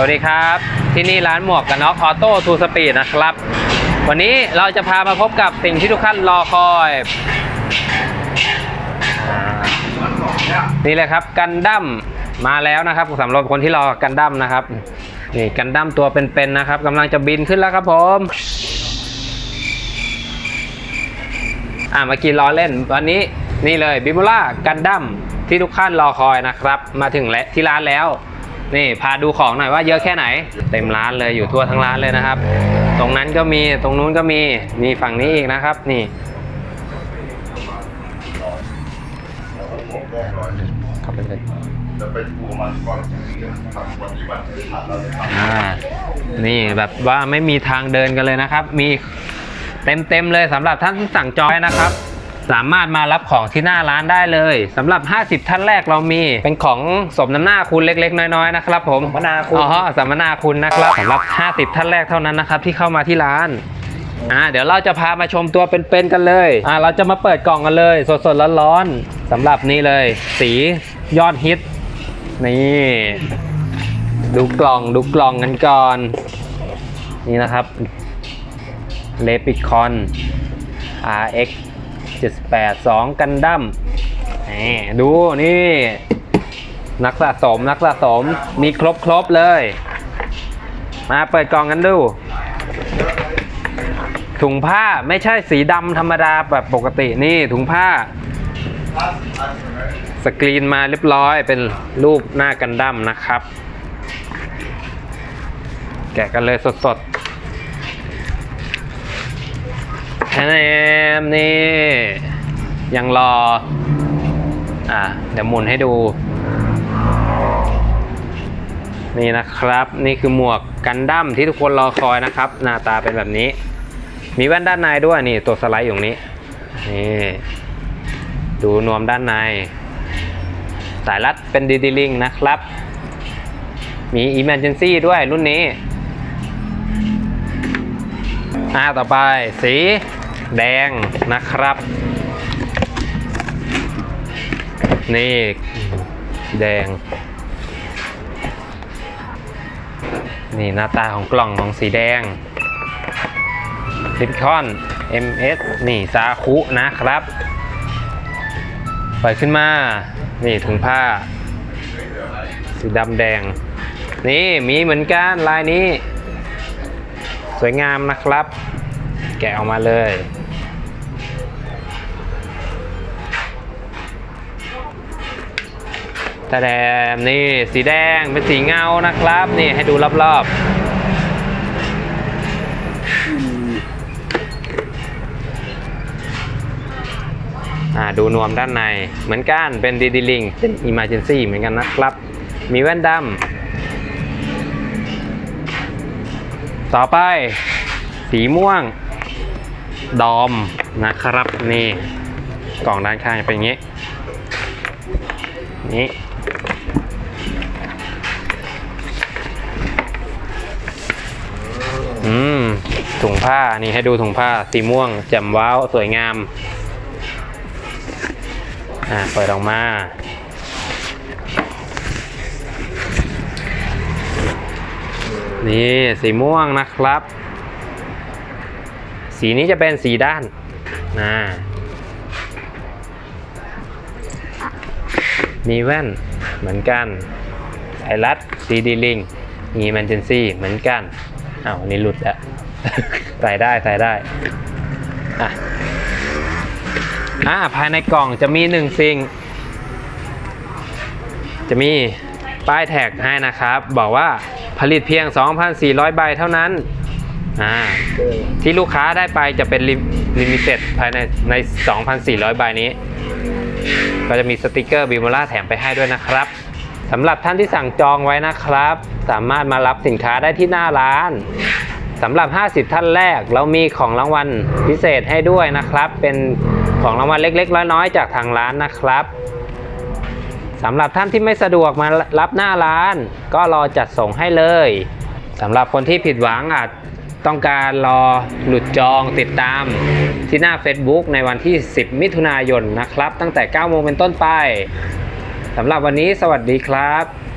สวัสดีครับ ที่นี่ร้านหมวกกันน็อกออโต้ทูสปีดนะครับ วันนี้เราจะพามาพบกับสิ่งที่ทุกท่านรอคอย นี่เลยครับกันดั้มมาแล้วนะครับสำหรับคนที่รอกันดั้มนะครับนี่กันดั้มตัวเป็นๆนะครับกำลังจะบินขึ้นแล้วครับผมอ่าเมื่อกี้ล้อเล่น วันนี้นี่เลยบิมูล่ากันดั้มที่ทุกท่านรอคอยนะครับ มาถึงและที่ร้านแล้ว นี่พาดูของหน่อยว่าเยอะแค่ไหน เต็มร้านเลยอยู่ทั่วทั้งร้านเลยนะครับ ตรงนั้นก็มีตรงนู้นก็มีนี่ฝั่งนี้อีกนะครับ นี่เข้าไปเลยจะไปดูมันก่อนครับวันนี้วันที่ผ่านเราจะทอ่านี่แบบว่าไม่มีทางเดินกันเลยนะครับ มีเต็มเต็มๆเลยสำหรับท่านที่สั่งจอยนะครับ สามารถมารับของที่หน้าร้านได้เลยสำหรับ 50 ท่านแรกเรามีเป็นของสมน้ำหน้าคุณเล็ก ๆ น้อยๆนะครับผมสัมมนาคุณอ๋อสัมมนาคุณนะครับสำหรับ 50 ท่านแรกเท่านั้นนะครับที่เข้ามาที่ร้านอ่าเดี๋ยวเราจะพามาชมตัวเป็นๆกันเลยอ่าเราจะมาเปิดกล่องกันเลย สดๆร้อนๆสำหรับนี่เลย สียอดฮิตนี่ดูกล่องดูกล่องกันก่อน นี่นะครับเลปิคอน RX 782 กันดั้มนี่ดูนี่ นักสะสมนักสะสมมีครบครบเลย มาเปิดกล่องกันดู ถุงผ้าไม่ใช่สีดำธรรมดาแบบปกตินี่ถุงผ้า สกรีนมาเรียบร้อยเป็นรูปหน้ากันดั้มนะครับ แกะกันเลยสดๆ แอนมนี่ ยังรอ อะเดี๋ยวหมุนให้ดู นี่นะครับ นี่คือหมวกกันดั้มที่ทุกคนรอคอยนะครับ หน้าตาเป็นแบบนี้ มีแว่นด้านในด้วยนี่ตัวสไลด์อยู่นี้ นี่ ดูนวมด้านใน สายรัดเป็นดีดีลิงนะครับ มี Emergency ด้วยรุ่นนี้อ่าต่อไปสี แดงนะครับ นี่ แดง นี่หน้าตาของกล่องของสีแดงลิปคอน MS นี่ซาคุนะครับเปิดขึ้นมา นี่ถุงผ้า สีดำแดง นี่มีเหมือนกันลายนี้ สวยงามนะครับ แกะออกมาเลยแต่แดมนี่สีแดงเป็นสีเงานะครับ นี่ให้ดูรอบๆอ่าดูนวมด้านในเหมือนกันเป็นดีดีลิงเป็น Emergency เหมือนกันนะครับ มีแว่นดำต่อไป สีม่วง ดอมนะครับนี่กล่องด้านข้างเป็นอย่างนี้นี่อืมถุงผ้านี่ให้ดูถุงผ้าสีม่วงแจ่มว้าว สวยงามอ่าเปิดออกมานี่สีม่วงนะครับ สีนี้จะเป็นสีด้านนะมีแว่นเหมือนกันสายรัดซีดีลิงมีแมนเจนซี่เหมือนกันอ้าวันนี้หลุดแล้วใส่ได้ใส่ได้อะอ่าภายในกล่องจะมีหนึ่งสิ่ง จะมีป้ายแท็กให้นะครับ บอกว่าผลิตเพียง 2,400 ใบเท่านั้น อ่าที่ลูกค้าได้ไปจะเป็นลิมิเต็ดภายในใน 2,400 ใบนี้ ก็จะมีสติกเกอร์บิมล่าแถมไปให้ด้วยนะครับสำหรับท่านที่สั่งจองไว้นะครับ สามารถมารับสินค้าได้ที่หน้าร้านสำหรับ 50 ท่านแรก เรามีของรางวัลพิเศษให้ด้วยนะครับ เป็นของรางวัลเล็กๆน้อยๆจากทางร้านนะครับสำหรับท่านที่ไม่สะดวกมารับหน้าร้าน ก็รอจัดส่งให้เลยสำหรับคนที่ผิดหวังอาจ ต้องการรอหลุดจองติดตามที่หน้า Facebook ในวันที่ 10 มิถุนายนนะครับ ตั้งแต่ 9 โมงเป็นต้นไปสำหรับวันนี้สวัสดีครับ